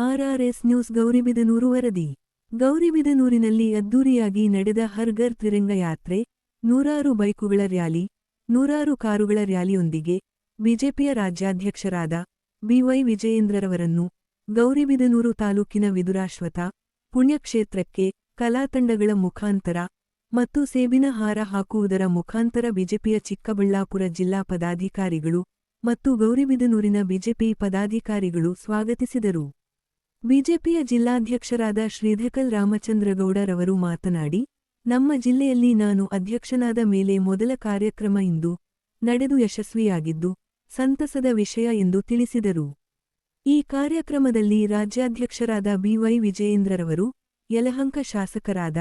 KRS news Gauribidanur ವರದಿ ಗೌರಿಬಿದನೂರಿನಲ್ಲಿ ಅದ್ದೂರಿಯಾಗಿ ನಡೆದ ಹರ್ಗರ್ ತಿರಂಗ ಯಾತ್ರೆ ನೂರಾರು ಬೈಕುಗಳ ರ್ಯಾಲಿ, ನೂರಾರು ಕಾರುಗಳ ರ್ಯಾಲಿಯೊಂದಿಗೆ ಬಿಜೆಪಿಯ ರಾಜ್ಯಾಧ್ಯಕ್ಷರಾದ ಬಿವೈ ವಿಜಯೇಂದ್ರರವರನ್ನು ಗೌರಿಬಿದನೂರು ತಾಲೂಕಿನ ವಿದುರಾಶ್ವತ ಪುಣ್ಯಕ್ಷೇತ್ರಕ್ಕೆ ಕಲಾತಂಡಗಳ ಮುಖಾಂತರ ಮತ್ತು ಸೇಬಿನ ಹಾರ ಹಾಕುವುದರ ಮುಖಾಂತರ ಬಿಜೆಪಿಯ ಚಿಕ್ಕಬಳ್ಳಾಪುರ ಜಿಲ್ಲಾ ಪದಾಧಿಕಾರಿಗಳು ಮತ್ತು ಗೌರಿಬಿದನೂರಿನ ಬಿಜೆಪಿ ಪದಾಧಿಕಾರಿಗಳು ಸ್ವಾಗತಿಸಿದರು. ಬಿಜೆಪಿಯ ಜಿಲ್ಲಾಧ್ಯಕ್ಷರಾದ ಶ್ರೀಧಕಲ್ ರಾಮಚಂದ್ರಗೌಡರವರು ಮಾತನಾಡಿ, ನಮ್ಮ ಜಿಲ್ಲೆಯಲ್ಲಿ ನಾನು ಅಧ್ಯಕ್ಷನಾದ ಮೇಲೆ ಮೊದಲ ಕಾರ್ಯಕ್ರಮ ಇಂದು ನಡೆದು ಯಶಸ್ವಿಯಾಗಿದ್ದು, ಸಂತಸದ ವಿಷಯ ಎಂದು ತಿಳಿಸಿದರು. ಈ ಕಾರ್ಯಕ್ರಮದಲ್ಲಿ ರಾಜ್ಯಾಧ್ಯಕ್ಷರಾದ ಬಿವೈ ವಿಜಯೇಂದ್ರರವರು, ಯಲಹಂಕ ಶಾಸಕರಾದ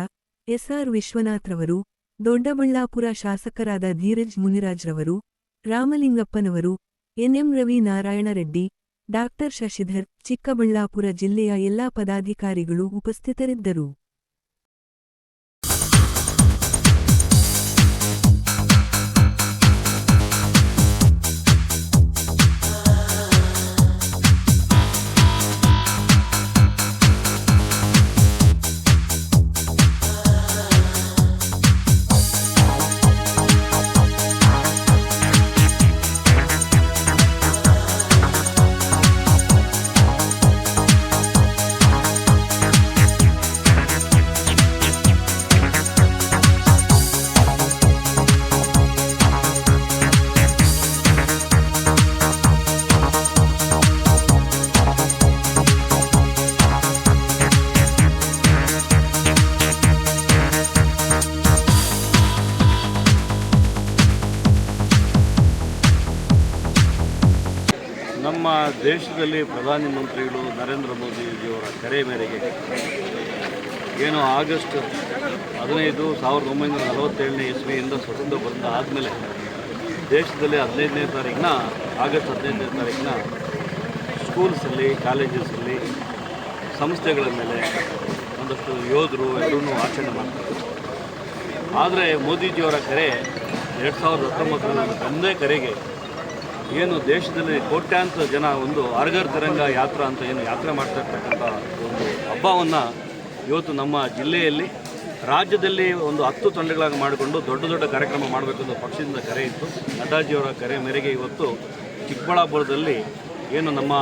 ಎಸ್ಆರ್ ವಿಶ್ವನಾಥ್ರವರು, ದೊಡ್ಡಬಳ್ಳಾಪುರ ಶಾಸಕರಾದ ಧೀರಜ್ ಮುನಿರಾಜ್ರವರು, ರಾಮಲಿಂಗಪ್ಪನವರು ಎನ್ಎಂ ರವಿ ನಾರಾಯಣರೆಡ್ಡಿ ಡಾಕ್ಟರ್ ಶಶಿಧರ್ ಚಿಕ್ಕಬಳ್ಳಾಪುರ ಜಿಲ್ಲೆಯ ಎಲ್ಲಾ ಪದಾಧಿಕಾರಿಗಳು ಉಪಸ್ಥಿತರಿದ್ದರು. ನಮ್ಮ ದೇಶದಲ್ಲಿ ಪ್ರಧಾನಿ ಮಂತ್ರಿಗಳು ನರೇಂದ್ರ ಮೋದಿಜಿಯವರ ಕರೆ ಮೇರೆಗೆ ಏನು ಆಗಸ್ಟ್ ಹದಿನೈದು ಸಾವಿರದ ಒಂಬೈನೂರ ನಲವತ್ತೇಳನೇ ಇಸ್ವಿಯಿಂದ ಸ್ವತಂತ್ರ ಬಂದ ಆದಮೇಲೆ ದೇಶದಲ್ಲಿ ಹದಿನೈದನೇ ತಾರೀಕಿನ ಆಗಸ್ಟ್ ಹದಿನೈದನೇ ತಾರೀಕಿನ ಸ್ಕೂಲ್ಸಲ್ಲಿ ಕಾಲೇಜಸಲ್ಲಿ ಸಂಸ್ಥೆಗಳ ಮೇಲೆ ಒಂದಷ್ಟು ಯೋಧರು ಎಲ್ಲರೂ ಆಚರಣೆ ಮಾಡ್ತಾರೆ. ಆದರೆ ಮೋದಿಜಿಯವರ ಕರೆ ಎರಡು ಸಾವಿರದ ಹತ್ತೊಂಬತ್ತರಲ್ಲಿ ಒಂದೇ ಕರೆಗೆ ಏನು ದೇಶದಲ್ಲಿ ಕೋಟ್ಯಾಂತರ ಜನ ಒಂದು ಅರ್ಗರ್ ತರಂಗ ಯಾತ್ರಾ ಅಂತ ಏನು ಯಾತ್ರೆ ಮಾಡ್ತಾ ಇರ್ತಕ್ಕಂಥ ಒಂದು ಹಬ್ಬವನ್ನು ಇವತ್ತು ನಮ್ಮ ಜಿಲ್ಲೆಯಲ್ಲಿ ರಾಜ್ಯದಲ್ಲಿ ಒಂದು ಹತ್ತು ತಂಡಗಳಾಗಿ ಮಾಡಿಕೊಂಡು ದೊಡ್ಡ ದೊಡ್ಡ ಕಾರ್ಯಕ್ರಮ ಮಾಡಬೇಕು ಪಕ್ಷದಿಂದ ಕರೆ ಇತ್ತು. ನಡ್ಡಾಜಿಯವರ ಕರೆ ಮೇರೆಗೆ ಇವತ್ತು ಚಿಕ್ಕಬಳ್ಳಾಪುರದಲ್ಲಿ ಏನು ನಮ್ಮ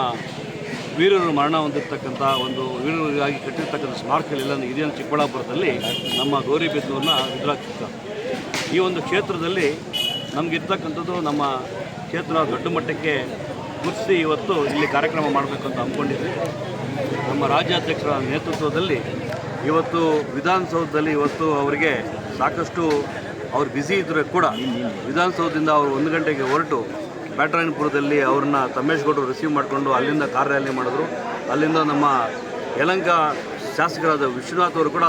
ವೀರರು ಮರಣ ಹೊಂದಿರ್ತಕ್ಕಂಥ ಒಂದು ವೀರರಿಗಾಗಿ ಕಟ್ಟಿರ್ತಕ್ಕಂಥ ಸ್ಮಾರಕಗಳೆಲ್ಲ ಇದೇನು ಚಿಕ್ಕಬಳ್ಳಾಪುರದಲ್ಲಿ ನಮ್ಮ ಗೌರಿಬಿದನೂರನ್ನ ಎದುರಾಗ್ತಿತ್ತು ಈ ಒಂದು ಕ್ಷೇತ್ರದಲ್ಲಿ ನಮಗಿರ್ತಕ್ಕಂಥದ್ದು ನಮ್ಮ ಕ್ಷೇತ್ರ ದೊಡ್ಡ ಮಟ್ಟಕ್ಕೆ ಗುರುತಿಸಿ ಇವತ್ತು ಇಲ್ಲಿ ಕಾರ್ಯಕ್ರಮ ಮಾಡಬೇಕು ಅಂತ ಅಂದ್ಕೊಂಡಿದ್ವಿ. ನಮ್ಮ ರಾಜ್ಯಾಧ್ಯಕ್ಷರ ನೇತೃತ್ವದಲ್ಲಿ ಇವತ್ತು ವಿಧಾನಸೌಧದಲ್ಲಿ ಇವತ್ತು ಅವರಿಗೆ ಸಾಕಷ್ಟು ಅವ್ರು ಬ್ಯುಸಿ ಇದ್ದರೆ ಕೂಡ ವಿಧಾನಸೌಧದಿಂದ ಅವರು ಒಂದು ಗಂಟೆಗೆ ಹೊರಟು ಬ್ಯಾಟರಾಯನಪುರದಲ್ಲಿ ಅವ್ರನ್ನ ತಮ್ಮೇಶ್ಗೌಡರು ರಿಸೀವ್ ಮಾಡಿಕೊಂಡು ಅಲ್ಲಿಂದ ಕಾರ್ ರ್ಯಾಲಿ ಮಾಡಿದ್ರು. ಅಲ್ಲಿಂದ ನಮ್ಮ ಯಲಂಕ ಶಾಸಕರಾದ ವಿಶ್ವನಾಥ್ ಅವರು ಕೂಡ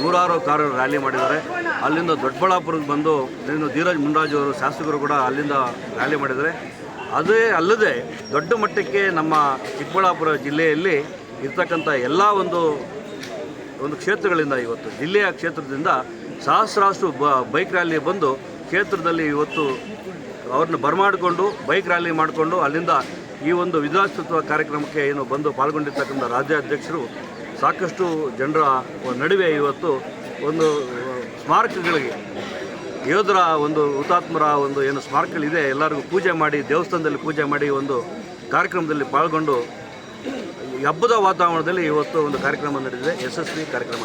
ನೂರಾರು ಕಾರು ರ್ಯಾಲಿ ಮಾಡಿದ್ದಾರೆ. ಅಲ್ಲಿಂದ ದೊಡ್ಡಬಳ್ಳಾಪುರಕ್ಕೆ ಬಂದು ನೀನು ಧೀರಜ್ ಮುನ್ರಾಜ್ ಅವರು ಶಾಸಕರು ಕೂಡ ಅಲ್ಲಿಂದ ರ್ಯಾಲಿ ಮಾಡಿದರೆ ಅದೇ ಅಲ್ಲದೆ ದೊಡ್ಡ ಮಟ್ಟಕ್ಕೆ ನಮ್ಮ ಚಿಕ್ಕಬಳ್ಳಾಪುರ ಜಿಲ್ಲೆಯಲ್ಲಿ ಇರ್ತಕ್ಕಂಥ ಎಲ್ಲ ಒಂದು ಒಂದು ಕ್ಷೇತ್ರಗಳಿಂದ ಇವತ್ತು, ಜಿಲ್ಲೆಯ ಕ್ಷೇತ್ರದಿಂದ ಸಹಸ್ರಾಷ್ಟು ಬ, ಬೈಕ್ ರ್ಯಾಲಿ ಬಂದು ಕ್ಷೇತ್ರದಲ್ಲಿ ಇವತ್ತು ಅವ್ರನ್ನ ಬರಮಾಡಿಕೊಂಡು, ಬೈಕ್ ರ್ಯಾಲಿ ಮಾಡಿಕೊಂಡು ಅಲ್ಲಿಂದ ಈ ಒಂದು ವಿಧಾನಸತ್ವ ಕಾರ್ಯಕ್ರಮಕ್ಕೆ ಏನು ಬಂದು ಪಾಲ್ಗೊಂಡಿರ್ತಕ್ಕಂಥ ರಾಜ್ಯಾಧ್ಯಕ್ಷರು ಸಾಕಷ್ಟು ಜನರ ನಡುವೆ ಇವತ್ತು ಒಂದು ಸ್ಮಾರಕಗಳಿಗೆ. ಯೋಧರ ಒಂದು ಹುತಾತ್ಮರ ಒಂದು ಏನು ಸ್ಮಾರಕಗಳಿದೆ, ಎಲ್ಲರಿಗೂ ಪೂಜೆ ಮಾಡಿ, ದೇವಸ್ಥಾನದಲ್ಲಿ ಪೂಜೆ ಮಾಡಿ ಒಂದು ಕಾರ್ಯಕ್ರಮದಲ್ಲಿ ಪಾಲ್ಗೊಂಡು, ಹಬ್ಬದ ವಾತಾವರಣದಲ್ಲಿ ಇವತ್ತು ಒಂದು ಕಾರ್ಯಕ್ರಮ ನಡೆದಿದೆ, ಯಶಸ್ವಿ ಕಾರ್ಯಕ್ರಮ